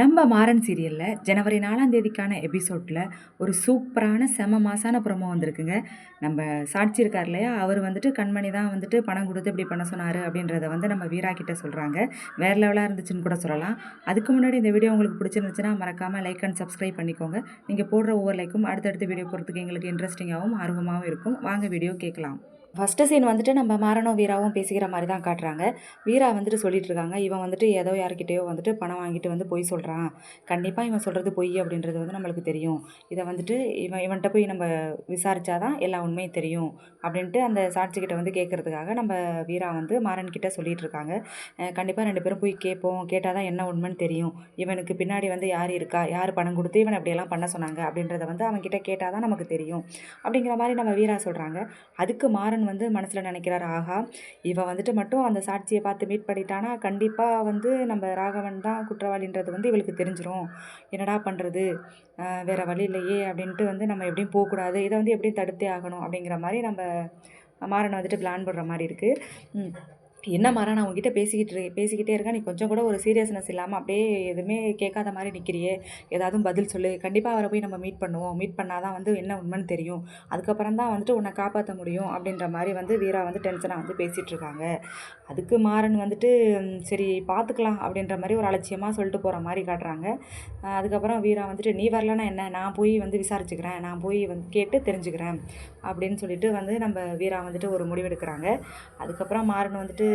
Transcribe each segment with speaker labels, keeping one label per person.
Speaker 1: நம்ம மாறன் சீரியலில் ஜனவரி நாலாம் தேதிக்கான எபிசோடில் ஒரு சூப்பரான செம மாசான ப்ரோமோ வந்திருக்குங்க. நம்ம சாட்சி இருக்கார் இல்லையா? அவர் வந்துட்டு கண்மணி தான் வந்துட்டு பணம் கொடுத்து இப்படி பண்ண சொன்னார் அப்படின்றத வந்து நம்ம வீரா கிட்ட சொல்கிறாங்க வேறு லெவலாக இருந்துச்சுன்னு கூட சொல்லலாம். அதுக்கு முன்னாடி இந்த வீடியோ உங்களுக்கு பிடிச்சிருந்துச்சுன்னா மறக்காமல் லைக் அண்ட் சப்ஸ்கிரைப் பண்ணிக்கோங்க. நீங்கள் போடுற ஒவ்வொரு லைக்கும் அடுத்தடுத்த வீடியோ போகிறதுக்கு எங்களுக்கு இன்ட்ரெஸ்டிங்காகவும் ஆர்வமாகவும் இருக்கும். வாங்க வீடியோ கேட்கலாம். ஃபஸ்ட்டு சீன் வந்துட்டு நம்ம மாறனும் வீராவும் பேசிக்கிற மாதிரி தான் காட்டுறாங்க. வீரா வந்துட்டு சொல்லிட்டு இருக்காங்க இவன் வந்துட்டு ஏதோ யார்கிட்டயோ வந்துட்டு பணம் வாங்கிட்டு வந்து பொய் சொல்கிறான் கண்டிப்பாக இவன் சொல்கிறது பொய் அப்படின்றது வந்து நம்மளுக்கு தெரியும். இதை வந்துட்டு இவன் இவன்கிட்ட போய் நம்ம விசாரித்தா தான் எல்லா உண்மையும் தெரியும் அப்படின்ட்டு அந்த சாட்சிக்கிட்ட வந்து கேட்குறதுக்காக நம்ம வீரா வந்து மாறன்கிட்ட சொல்லிட்டு இருக்காங்க கண்டிப்பாக ரெண்டு பேரும் போய் கேட்போம். கேட்டால் தான் என்ன உண்மைன்னு தெரியும். இவனுக்கு பின்னாடி வந்து யார் இருக்கா? யார் பணம் கொடுத்து இவன் அப்படியெல்லாம் பண்ண சொன்னாங்க அப்படின்றத வந்து அவன்கிட்ட கேட்டால் தான் நமக்கு தெரியும் அப்படிங்கிற மாதிரி நம்ம வீரா சொல்கிறாங்க அதுக்கு மாறன் வந்து மனசில் நினைக்கிறார் ஆகா இவன் வந்துட்டு மட்டும் அந்த சாட்சியை பார்த்து மீட் பண்ணிட்டானா? கண்டிப்பாக வந்து நம்ம ராகவன் தான் குற்றவாளின்றது வந்து இவளுக்கு தெரிஞ்சிடும் என்னடா பண்ணுறது வேறு வழி இல்லையே அப்படின்ட்டு வந்து நம்ம எப்படியும் போகக்கூடாது. இதை வந்து எப்படியும் தடுத்தே ஆகணும் அப்படிங்கிற மாதிரி நம்ம மாறனை வந்துட்டு பிளான் பண்ணுற மாதிரி இருக்குது என்ன மாறா நான் உங்ககிட்ட பேசிக்கிட்டு பேசிக்கிட்டே இருக்கேன். நீ கொஞ்சம் கூட ஒரு சீரியஸ்னஸ் இல்லாமல் அப்படியே எதுவுமே கேட்காத மாதிரி நிற்கிறியே ஏதாவது பதில் சொல்லு. கண்டிப்பாக அவரை போய் நம்ம மீட் பண்ணுவோம். மீட் பண்ணால் தான் வந்து என்ன உண்மைன்னு தெரியும். அதுக்கப்புறம் தான் வந்துட்டு உன்னை காப்பாற்ற முடியும். அப்படின்ற மாதிரி வந்து வீரா வந்து டென்ஷனாக வந்து பேசிகிட்டு இருக்காங்க. அதுக்கு மாறன் வந்துட்டு சரி பார்த்துக்கலாம் அப்படின்ற மாதிரி ஒரு அலட்சியமாக சொல்லிட்டு போகிற மாதிரி காட்டுறாங்க. அதுக்கப்புறம் வீரா வந்துட்டு நீ வரலன்னா என்ன? நான் போய் வந்து விசாரிச்சுக்கிறேன். நான் போய் வந்து கேட்டு தெரிஞ்சுக்கிறேன். அப்படின்னு சொல்லிட்டு வந்து நம்ம வீரா வந்துட்டு ஒரு முடிவெடுக்கிறாங்க. அதுக்கப்புறம் மாறன் வந்துட்டு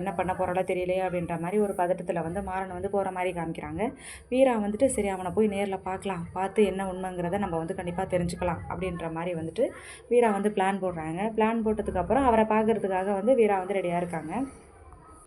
Speaker 1: என்ன பண்ண போகிறாளோ தெரியலையே அப்படின்ற மாதிரி ஒரு பதட்டத்தில் வந்து மாறன் வந்து போகிற மாதிரி காமிக்கிறாங்க. வீரா வந்துட்டு சரி அவனை போய் நேரில் பார்க்கலாம். பார்த்து என்ன உண்மைங்கிறத நம்ம வந்து கண்டிப்பாக தெரிஞ்சுக்கலாம். அப்படின்ற மாதிரி வந்துட்டு வீரா வந்து பிளான் போடுறாங்க. பிளான் போட்டதுக்கப்புறம் அவரை பார்க்கறதுக்காக வந்து வீரா வந்து ரெடியாக இருக்காங்க.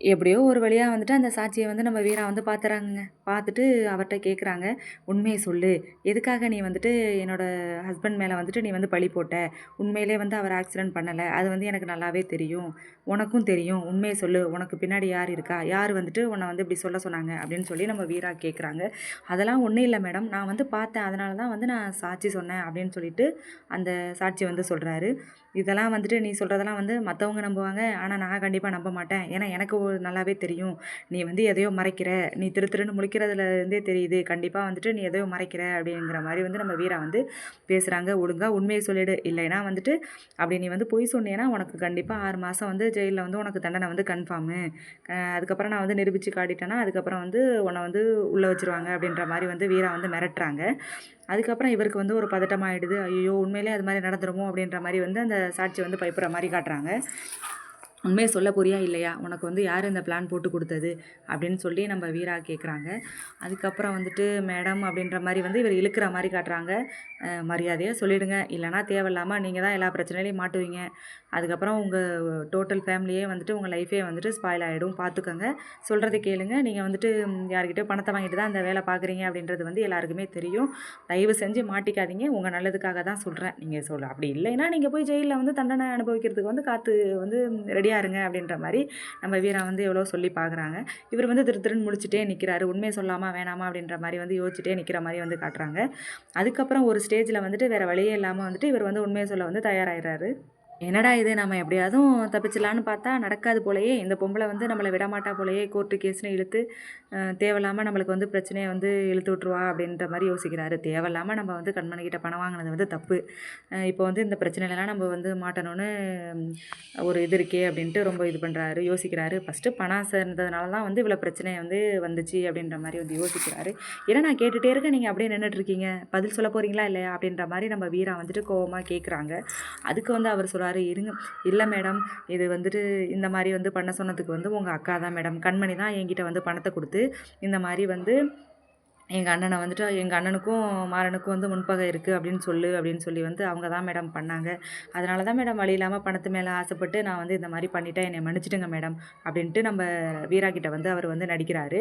Speaker 1: எப்படியோ ஒரு வழியாக வந்துட்டு அந்த சாட்சியை வந்து நம்ம வீரா வந்து பார்த்துறாங்கங்க பார்த்துட்டு அவர்கிட்ட கேட்குறாங்க உண்மையை சொல்லு. எதுக்காக நீ வந்துட்டு என்னோட ஹஸ்பண்ட் மேலே வந்துட்டு நீ வந்து பழி போட்ட? உண்மையிலே வந்து அவர் ஆக்சிடென்ட் பண்ணலை. அது வந்து எனக்கு நல்லாவே தெரியும். உனக்கும் தெரியும். உண்மையை சொல்லு. உனக்கு பின்னாடி யார் இருக்கா? யார் வந்துட்டு உன்னை வந்து இப்படி சொல்ல சொன்னாங்க? அப்படின்னு சொல்லி நம்ம வீரா கேட்குறாங்க அதெல்லாம் ஒன்றும் இல்லை மேடம். நான் வந்து பார்த்தேன். அதனால தான் வந்து நான் சாட்சி சொன்னேன். அப்படின்னு சொல்லிட்டு அந்த சாட்சி வந்து சொல்கிறாரு இதெல்லாம் வந்துட்டு நீ சொல்கிறதெல்லாம் வந்து மற்றவங்க நம்புவாங்க. ஆனால் நான் கண்டிப்பாக நம்ப மாட்டேன். ஏன்னா எனக்கு நல்லாவே தெரியும். நீ வந்து எதையோ மறைக்கிற. நீ திரு திருன்னு முழிக்கிறதுல இருந்தே தெரியுது. கண்டிப்பாக வந்துட்டு நீ எதையோ மறைக்கிற அப்படிங்கிற மாதிரி வந்து நம்ம வீரா வந்து பேசுகிறாங்க ஒழுங்காக உண்மையை சொல்லிடு. இல்லைன்னா வந்துட்டு அப்படி நீ வந்து பொய் சொன்னீன்னா உனக்கு கண்டிப்பாக ஆறு மாதம் வந்து ஜெயிலில் வந்து உனக்கு தண்டனை வந்து கன்ஃபார்மு அதுக்கப்புறம் நான் வந்து நிரூபித்து காட்டிட்டேன்னா அதுக்கப்புறம் வந்து உன்னை வந்து உள்ளே வச்சுருவாங்க அப்படின்ற மாதிரி வந்து வீரா வந்து மிரட்டுறாங்க. அதுக்கப்புறம் இவருக்கு வந்து ஒரு பதட்டமாகிடுது ஐயோ உண்மையிலே அது மாதிரி நடந்துருமோ அப்படின்ற மாதிரி வந்து அந்த சாட்சி வந்து பயப்படுற மாதிரி காட்டுறாங்க. உண்மையை சொல்ல போறியா இல்லையா? உனக்கு வந்து யார் இந்த பிளான் போட்டு கொடுத்தது? அப்படின்னு சொல்லி நம்ம வீரா கேட்குறாங்க அதுக்கப்புறம் வந்துட்டு மேடம் அப்படின்ற மாதிரி வந்து இவர் இழுக்கிற மாதிரி காட்டுறாங்க. மரியாதையாக சொல்லிவிடுங்க இல்லைனா தேவையில்லாமல் நீங்கள் தான் எல்லா பிரச்சனையிலையும் மாட்டுவீங்க. அதுக்கப்புறம் உங்கள் டோட்டல் ஃபேமிலியே வந்துட்டு உங்கள் லைஃபே வந்துட்டு ஸ்பாயில் ஆகிடும் பார்த்துக்கோங்க சொல்கிறத கேளுங்க. நீங்கள் வந்துட்டு ம், யார்கிட்டயோ பணத்தை வாங்கிட்டு தான் அந்த வேலை பார்க்குறீங்க அப்படின்றது வந்து எல்லாருக்குமே தெரியும். தயவு செஞ்சு மாட்டிக்காதீங்க. உங்கள் நல்லதுக்காக தான் சொல்கிறேன் நீங்கள் சொல்ல அப்படி இல்லைன்னா நீங்கள் போய் ஜெயிலில் வந்து தண்டனை அனுபவிக்கிறதுக்கு வந்து காற்று வந்து ரெடியாக இருங்க அப்படின்ற மாதிரி நம்ம வீரா வந்து எவ்வளோ சொல்லி பார்க்குறாங்க இவர் வந்து திரு திருன்னு முடிச்சுட்டே நிற்கிறாரு உண்மையை சொல்லாமா வேணாமா அப்படின்ற மாதிரி வந்து யோசிச்சுட்டே நிற்கிற மாதிரி வந்து காட்டுறாங்க. அதுக்கப்புறம் ஒரு ஸ்டேஜில் வந்துட்டு வேறு வழியே இல்லாமல் வந்துட்டு இவர் வந்து உண்மையை சொல்ல வந்து தயாராகிறாரு என்னடா இது? நம்ம எப்படியாதும் தப்பிச்சிடலான்னு பார்த்தா நடக்காது போலயே. இந்த பொம்பளை வந்து நம்மளை விடமாட்டா போலயே. கோர்ட்டு கேஸ்னு இழுத்து தேவையில்லாமல் நம்மளுக்கு வந்து பிரச்சனையை வந்து இழுத்து விட்ருவா அப்படின்ற மாதிரி யோசிக்கிறாரு. தேவையில்லாமல் நம்ம வந்து கண்மணிக்கிட்ட பணம் வாங்கினது வந்து தப்பு. இப்போ வந்து இந்த பிரச்சனையிலலாம் நம்ம வந்து மாட்டணும்னு ஒரு இது இருக்கே அப்படின்ட்டு ரொம்ப இது பண்ணுறாரு யோசிக்கிறாரு. ஃபஸ்ட்டு பணம் சேர்ந்ததுனால தான் வந்து இவ்வளோ பிரச்சனை வந்து வந்துச்சு அப்படின்ற மாதிரி வந்து யோசிக்கிறாரு. ஏன்னா நான் கேட்டுகிட்டே இருக்கேன். நீங்கள் அப்படியே நின்றுட்டுருக்கீங்க பதில் சொல்ல போகிறீங்களா இல்லையா? அப்படின்ற மாதிரி நம்ம வீரா வந்துட்டு கோவமாக கேட்குறாங்க அதுக்கு வந்து அவர் சொல்கிறார் இருங்க. இல்லை மேடம் இது வந்துட்டு இந்த மாதிரி வந்து பண்ண சொன்னதுக்கு வந்து உங்கள் அக்கா தான் மேடம் கண்மணி தான் என்கிட்ட வந்து பணத்தை கொடுத்து இந்த மாதிரி வந்து எங்கள் அண்ணனை வந்துட்டு எங்கள் அண்ணனுக்கும் மாறனுக்கும் வந்து முன்பகை இருக்குது அப்படின்னு சொல்லு அப்படின்னு சொல்லி வந்து அவங்க தான் மேடம் பண்ணாங்க. அதனால தான் மேடம் வழி இல்லாமல் பணத்து மேலே ஆசைப்பட்டு நான் வந்து இந்த மாதிரி பண்ணிட்டேன். என்னை மன்னிச்சிடுங்க மேடம் அப்படின்ட்டு நம்ம வீரா வந்து அவர் வந்து நடிக்கிறாரு.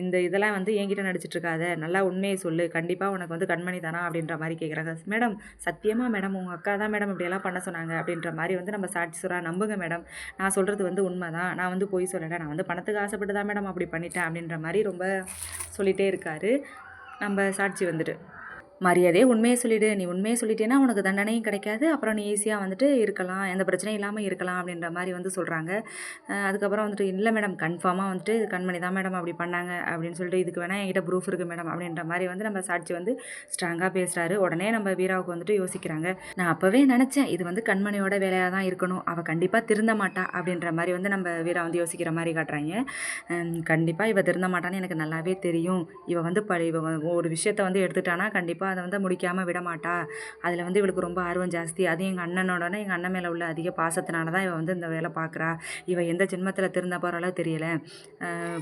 Speaker 1: இந்த இதெல்லாம் வந்து என்கிட்ட நடிச்சிட்ருக்காத நல்லா உண்மையை சொல்லு. கண்டிப்பாக உனக்கு வந்து கண்மணி தானா அப்படின்ற மாதிரி கேட்குறாங்க மேடம் சத்தியமாக மேடம் உங்கள் அக்கா தான் மேடம் இப்படியெல்லாம் பண்ண சொன்னாங்க அப்படின்ற மாதிரி வந்து நம்ம சாட்சி சொல்கிறா நம்புங்க மேடம். நான் சொல்கிறது வந்து உண்மை தான் நான் வந்து பொய் சொல்லலை. நான் வந்து பணத்துக்கு ஆசைப்பட்டு தான் மேடம் அப்படி பண்ணிட்டேன் அப்படின்ற மாதிரி ரொம்ப சொல்லிகிட்டே இருக்காரு நம்ம சாட்சி வந்துட்டு மரியாதையே உண்மையை சொல்லிடு. நீ உண்மையை சொல்லிட்டேன்னா உனக்கு தண்டனையும் கிடைக்காது. அப்புறம் நீ ஈஸியாக வந்துட்டு இருக்கலாம். எந்த பிரச்சனையும் இல்லாமல் இருக்கலாம் அப்படின்ற மாதிரி வந்து சொல்கிறாங்க அதுக்கப்புறம் வந்துட்டு இல்லை மேடம் கன்ஃபார்மாக வந்துட்டு கண்மணி தான் மேடம் அப்படி பண்ணாங்க அப்படின்னு சொல்லிட்டு இதுக்கு வேணால் என்கிட்ட ப்ரூஃப் இருக்குது மேடம் அப்படின்ற மாதிரி வந்து நம்ம சாட்சி வந்து ஸ்ட்ராங்காக பேசுகிறாரு உடனே நம்ம வீராவுக்கு வந்துட்டு யோசிக்கிறாங்க. நான் அப்போவே நினச்சேன் இது வந்து கண்மணியோட வேலையாக தான் இருக்கணும். அவள் கண்டிப்பாக திருந்த மாட்டா அப்படின்ற மாதிரி வந்து நம்ம வீரா வந்து யோசிக்கிற மாதிரி காட்டுறாங்க. கண்டிப்பாக இவள் திருந்த மாட்டான்னு எனக்கு நல்லாவே தெரியும். இவள் வந்து ப இவ ஒரு விஷயத்த வந்து எடுத்துட்டானா கண்டிப்பாக அதை வந்து முடிக்காமல் விட மாட்டா அதில் வந்து இவளுக்கு ரொம்ப ஆர்வம் ஜாஸ்தி. அது எங்கள் அண்ணனோடனே எங்கள் அண்ணன் மேலே உள்ள அதிக பாசத்தினால தான் இவ வந்து இந்த வேலை பார்க்குறா இவன் எந்த ஜென்மத்தில் திருந்த போகிறாலோ தெரியல.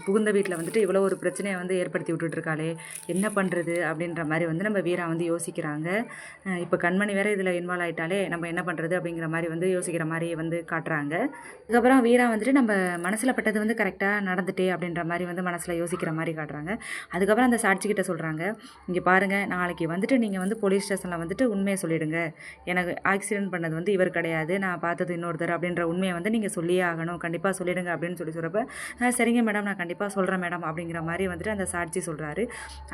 Speaker 1: புகுந்த வீட்டில் வந்துட்டு இவ்வளோ ஒரு பிரச்சனையை வந்து ஏற்படுத்தி விட்டுட்ருக்காளே என்ன பண்ணுறது அப்படின்ற மாதிரி வந்து நம்ம வீரா வந்து யோசிக்கிறாங்க. இப்போ கண்மணி வேற இதில் இன்வால்வ் ஆகிட்டாலே நம்ம என்ன பண்ணுறது அப்படிங்கிற மாதிரி வந்து யோசிக்கிற மாதிரி வந்து காட்டுறாங்க. அதுக்கப்புறம் வீரா வந்துட்டு நம்ம மனசில் பட்டது வந்து கரெக்டாக நடந்துட்டே அப்படின்ற மாதிரி வந்து மனசில் யோசிக்கிற மாதிரி காட்டுறாங்க. அதுக்கப்புறம் அந்த சாட்சிக்கிட்ட சொல்கிறாங்க இங்கே பாருங்கள் நாளைக்கு வந்துட்டு நீங்கள் வந்து போலீஸ் ஸ்டேஷனில் வந்துட்டு உண்மையை சொல்லிடுங்க. எனக்கு ஆக்சிடென்ட் பண்ணது வந்து இவர் கிடையாது. நான் பார்த்தது இன்னொருத்தர் அப்படின்ற உண்மையை வந்து நீங்கள் சொல்லியே ஆகணும். கண்டிப்பாக சொல்லிடுங்க அப்படின்னு சொல்லி சொல்கிறப்ப சரிங்க மேடம். நான் கண்டிப்பாக சொல்கிறேன் மேடம். அப்படிங்கிற மாதிரி வந்துட்டு அந்த சாட்சி சொல்கிறாரு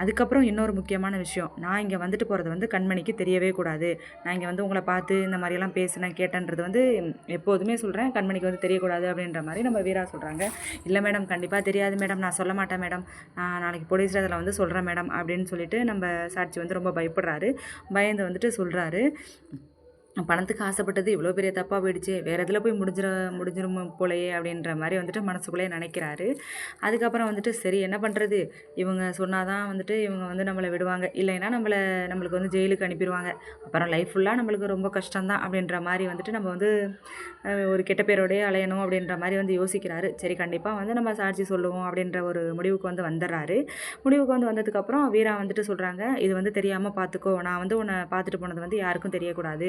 Speaker 1: அதுக்கப்புறம் இன்னொரு முக்கியமான விஷயம். நான் இங்கே வந்துட்டு போகிறது வந்து கண்மணிக்கு தெரியவே கூடாது. நான் இங்கே வந்து உங்களை பார்த்து இந்த மாதிரியெல்லாம் பேசினேன் கேட்டேன்றது வந்து எப்போதுமே சொல்கிறேன் கண்மணிக்கு வந்து தெரியக்கூடாது அப்படின்ற மாதிரி நம்ம வீரா சொல்கிறாங்க இல்லை மேடம். கண்டிப்பாக தெரியாது மேடம். நான் சொல்ல மாட்டேன் மேடம். நான் நாளைக்கு போலீஸ் ஸ்டேஷனில் வந்து சொல்கிறேன் மேடம். அப்படின்னு சொல்லிட்டு நம்ம சாட்சி வந்து ரொம்ப பயப்படுறாரு. பயந்து வந்துட்டு சொல்கிறாரு பணத்துக்கு ஆசைப்பட்டது இவ்வளோ பெரிய தப்பாக போயிடுச்சு வேறு இதில் போய் முடிஞ்சிட முடிஞ்சிரும் போலையே அப்படின்ற மாதிரி வந்துட்டு மனசுக்குள்ளே நினைக்கிறாரு. அதுக்கப்புறம் வந்துட்டு சரி என்ன பண்ணுறது இவங்க சொன்னால் தான் வந்துட்டு இவங்க வந்து நம்மளை விடுவாங்க. இல்லைன்னா நம்மளை நம்மளுக்கு வந்து ஜெயிலுக்கு அனுப்பிடுவாங்க அப்புறம் லைஃப் ஃபுல்லாக நம்மளுக்கு ரொம்ப கஷ்டம்தான் அப்படின்ற மாதிரி வந்துட்டு நம்ம வந்து ஒரு கெட்ட பேரோடையே அலையணும் அப்படின்ற மாதிரி வந்து யோசிக்கிறாரு. சரி கண்டிப்பாக வந்து நம்ம சாட்சி சொல்லுவோம் அப்படின்ற ஒரு முடிவுக்கு வந்து வந்துடுறாரு முடிவுக்கு வந்து வந்ததுக்கப்புறம் வீரா வந்துட்டு சொல்கிறாங்க இது வந்து தெரியாமல் பார்த்துக்கோ நான் வந்து உன்னை பார்த்துட்டு போனது வந்து யாருக்கும் தெரியக்கூடாது.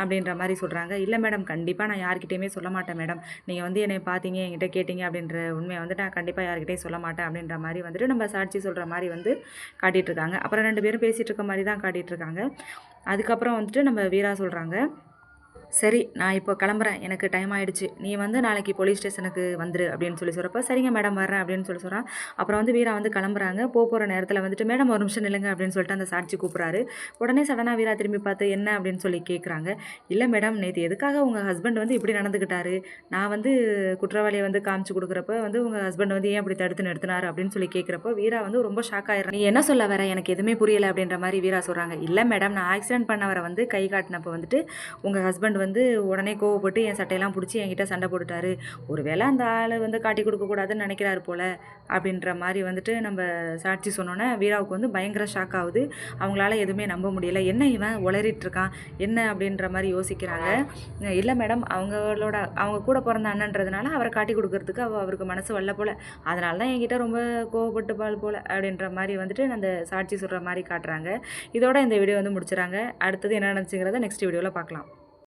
Speaker 1: அப்படின்ற மாதிரி சொல்கிறாங்க இல்லை மேடம் கண்டிப்பாக நான் யார்கிட்டையுமே சொல்ல மாட்டேன் மேடம். நீங்கள் வந்து என்னை பார்த்தீங்க என்கிட்ட கேட்டீங்க அப்படின்ற உண்மையை வந்து நான் கண்டிப்பாக யார்கிட்டையும் சொல்ல மாட்டேன் அப்படின்ற மாதிரி வந்துட்டு நம்ம சாட்சி சொல்கிற மாதிரி வந்து காட்டிகிட்டு இருக்காங்க அப்புறம் ரெண்டு பேரும் பேசிகிட்டு இருக்க மாதிரி தான் காட்டிகிட்டு இருக்காங்க அதுக்கப்புறம் வந்துட்டு நம்ம வீரா சொல்கிறாங்க சரி நான் இப்போ கிளம்புறேன். எனக்கு டைம் ஆகிடுச்சு நீ வந்து நாளைக்கு போலீஸ் ஸ்டேஷனுக்கு வந்துரு அப்படின்னு சொல்லி சொல்கிறப்ப சரிங்க மேடம் வர்றேன் அப்படின்னு சொல்லி சொல்கிறான் அப்புறம் வந்து வீரா வந்து கிளம்புறாங்க. போக போகிற நேரத்தில் வந்துட்டு மேடம் ஒரு நிமிஷம் நில்லுங்க அப்படின்னு சொல்லிட்டு அந்த சாட்சி கூப்பிட்றாரு. உடனே சடனாக வீரா திரும்பி பார்த்து என்ன? அப்படின்னு சொல்லி கேட்குறாங்க இல்லை மேடம் நேற்று எதுக்காக உங்கள் ஹஸ்பண்ட் வந்து இப்படி நடந்துக்கிட்டாரு நான் வந்து குற்றவாளியை வந்து காமிச்சு கொடுக்குறப்ப வந்து உங்கள் ஹஸ்பண்ட் வந்து ஏன் இப்படி தடுத்து நிறுத்தினார்? அப்படின்னு சொல்லி கேட்குறப்ப வீரா வந்து ரொம்ப ஷாக் ஆயிடுறாங்க நீ என்ன சொல்ல வர? எனக்கு எதுவுமே புரியல அப்படின்ற மாதிரி வீரா சொல்கிறாங்க இல்லை மேடம் நான் ஆக்சிடென்ட் பண்ணவரை வந்து கை காட்டினப்போ வந்துட்டு உங்கள் ஹஸ்பண்ட் வந்து உடனே கோவப்பட்டு என் சட்டையெல்லாம் பிடிச்சி என்கிட்ட சண்டை போட்டுட்டாரு. ஒருவேளை அந்த ஆள் வந்து காட்டி கொடுக்கக்கூடாதுன்னு நினைக்கிறாரு போல அப்படின்ற மாதிரி வந்துட்டு நம்ம சாட்சி சொன்னோன்னே வீராவுக்கு வந்து பயங்கர ஷாக் ஆகுது. அவங்களால எதுவுமே நம்ப முடியல. என்ன இவன் உளறிட்டு இருக்கான்? என்ன அப்படின்ற மாதிரி யோசிக்கிறாங்க. இல்லை மேடம் அவங்களோட அவங்க கூட பிறந்த அண்ணன்றதுனால அவரை காட்டி கொடுக்கறதுக்கு அவ அவருக்கு மனசு வரல போல. அதனால தான் என்கிட்ட ரொம்ப கோவப்பட்டு பால் போல அப்படின்ற மாதிரி வந்துட்டு அந்த சாட்சி சொல்கிற மாதிரி காட்டுறாங்க. இதோட இந்த வீடியோ வந்து முடிச்சுறாங்க. அடுத்தது என்ன நினச்சிங்கிறத நெக்ஸ்ட் வீடியோவில் பார்க்கலாம்.